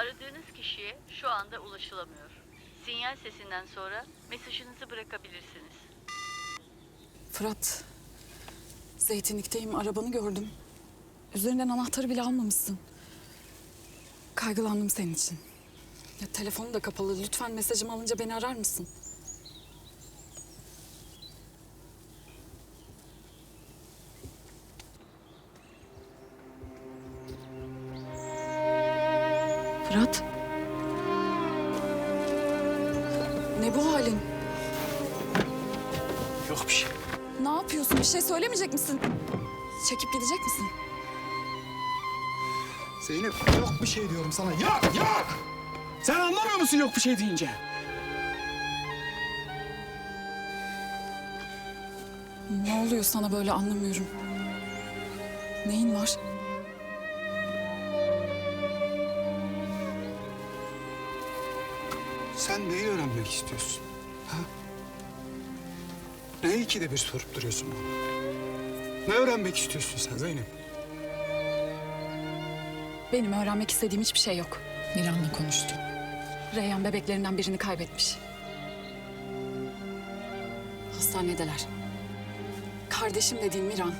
Aradığınız kişiye şu anda ulaşılamıyor. Sinyal sesinden sonra mesajınızı bırakabilirsiniz. Fırat, zeytinlikteyim. Arabanı gördüm. Üzerinden anahtarı bile almamışsın. Kaygılandım senin için. Ya telefonu da kapalı. Lütfen mesajımı alınca beni arar mısın? Ne bu halin? Yok bir şey. Ne yapıyorsun? Bir şey söylemeyecek misin? Çekip gidecek misin? Zeynep yok bir şey diyorum sana. Yok yok. Sen anlamıyor musun yok bir şey deyince? Ne oluyor sana böyle anlamıyorum. Neyin var? Sen neyi öğrenmek istiyorsun? Ha? Neyi ikide bir sorup duruyorsun bana? Ne öğrenmek istiyorsun sen Zeynep? Benim öğrenmek istediğim hiçbir şey yok. Miran'la konuştum. Reyhan bebeklerinden birini kaybetmiş. Hastanedeler. Kardeşim dediğim Miran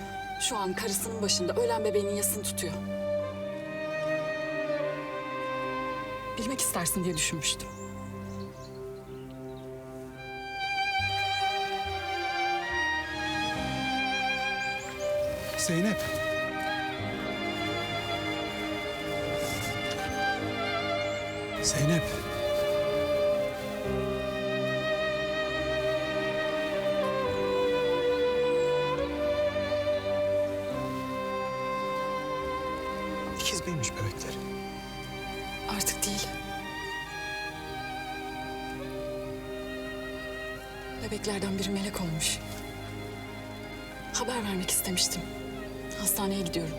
şu an karısının başında ölen bebeğinin yasını tutuyor. Bilmek istersin diye düşünmüştüm. Zeynep. Zeynep. İkiz miymiş bebekleri? Artık değil. Bebeklerden biri melek olmuş. Haber vermek istemiştim. Hastaneye gidiyorum.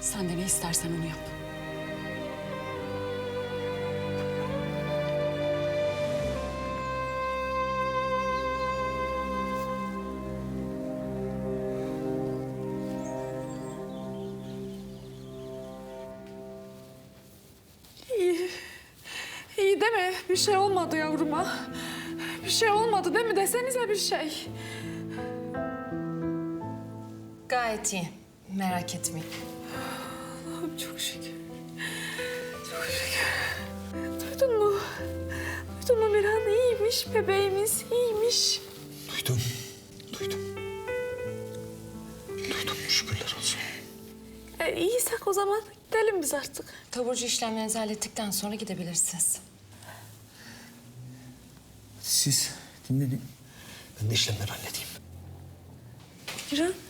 Sen de ne istersen onu yap. İyi değil mi? Bir şey olmadı yavruma. Bir şey olmadı değil mi? Desenize bir şey. Gayet iyi. Merak etmeyin. Allah'ım çok şükür. Çok şükür. Duydun mu? Duydun mu Miran iyiymiş, bebeğimiz iyiymiş. Duydum. Duydum. Duydum şükürler olsun. E, iyiysek o zaman gidelim biz artık. Taburcu işlemlerinizi hallettikten sonra gidebilirsiniz. Siz dinlenin. Ben de işlemleri halledeyim. Miran.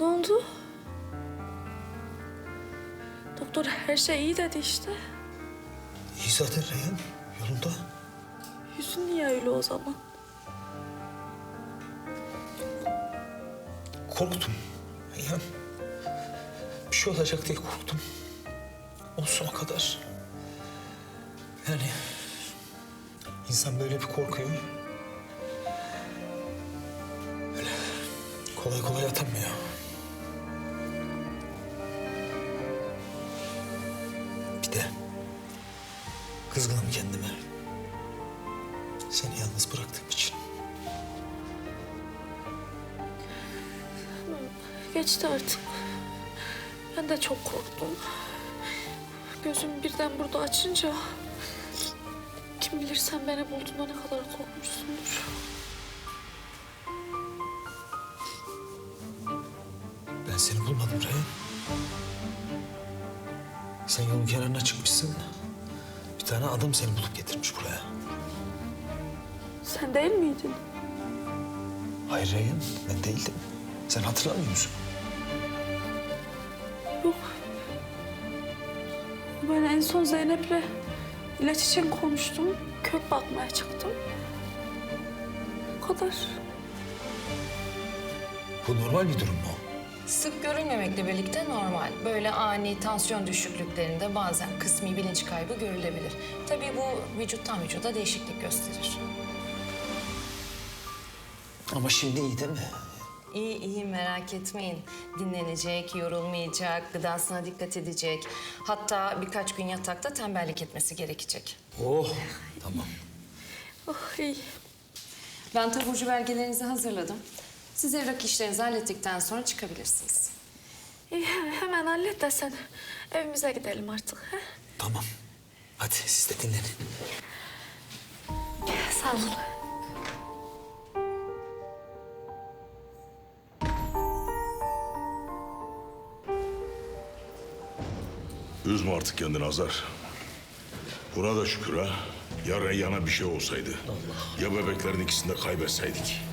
Ne oldu? Doktor her şey iyi dedi işte. İyi zaten Reyhan. Yolunda. Yüzün niye öyle o zaman? Korktum. Reyhan. Bir şey olacak diye korktum. Olsun o kadar. Yani insan böyle bir korkuyor. Öyle kolay kolay atamıyor. Kızgınım kendime. Seni yalnız bıraktığım için. Geçti artık. Ben de çok korktum. Gözüm birden burada açınca... Kim bilir sen beni bulduğunda ne kadar korkmuşsundur. Ben seni bulmadım Reyhan. Sen yolun kenarına çıkmışsın. Tane adam seni bulup getirmiş buraya. Sen değil miydin? Hayır Reyhan, ben değildim. Sen hatırlamıyor musun? Yok. Ben en son Zeynep'le ilaç için konuştum. Kök bakmaya çıktım. O kadar. Bu normal bir durum mu? Sık görülmemekle birlikte normal. Böyle ani tansiyon düşüklüklerinde bazen kısmi bilinç kaybı görülebilir. Tabii bu vücuttan vücuda değişiklik gösterir. Ama şimdi iyi değil mi? İyi iyi merak etmeyin. Dinlenecek, yorulmayacak, gıdasına dikkat edecek. Hatta birkaç gün yatakta tembellik etmesi gerekecek. Oh tamam. Oh iyi. Ben taburcu belgelerinizi hazırladım. Siz evrak işlerinizi hallettikten sonra çıkabilirsiniz. İyi hemen hallet de sen evimize gidelim artık. He? Tamam. Hadi siz de dinlenin. Sağ olun. Üzme artık kendini Azar. Buna da şükür ha. Ya Reyyan'a bir şey olsaydı. Ya bebeklerin ikisini de kaybetseydik.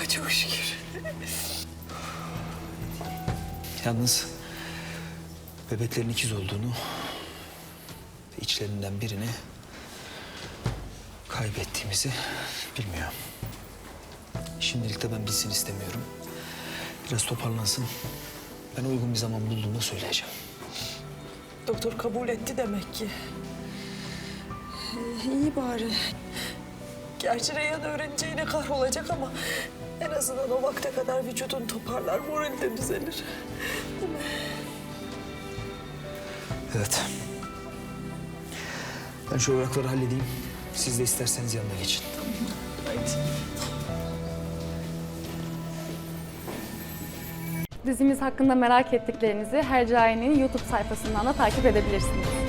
İyi. çok şükür. Yalnız bebeklerin ikiz olduğunu ve içlerinden birini kaybettiğimizi bilmiyor. Şimdilik de ben bilsin istemiyorum. Biraz toparlansın. Ben uygun bir zaman bulduğumda söyleyeceğim. Doktor kabul etti demek ki. İyi bari. Gerçi Reyhan öğreneceğine kahrolacak ama en azından o vakte kadar vücudun toparlar, morali de düzelir. Evet. Ben şu evrakları halledeyim. Siz de isterseniz yanına geçin. Dizimiz hakkında merak ettiklerinizi Hercai'nin YouTube sayfasından da takip edebilirsiniz.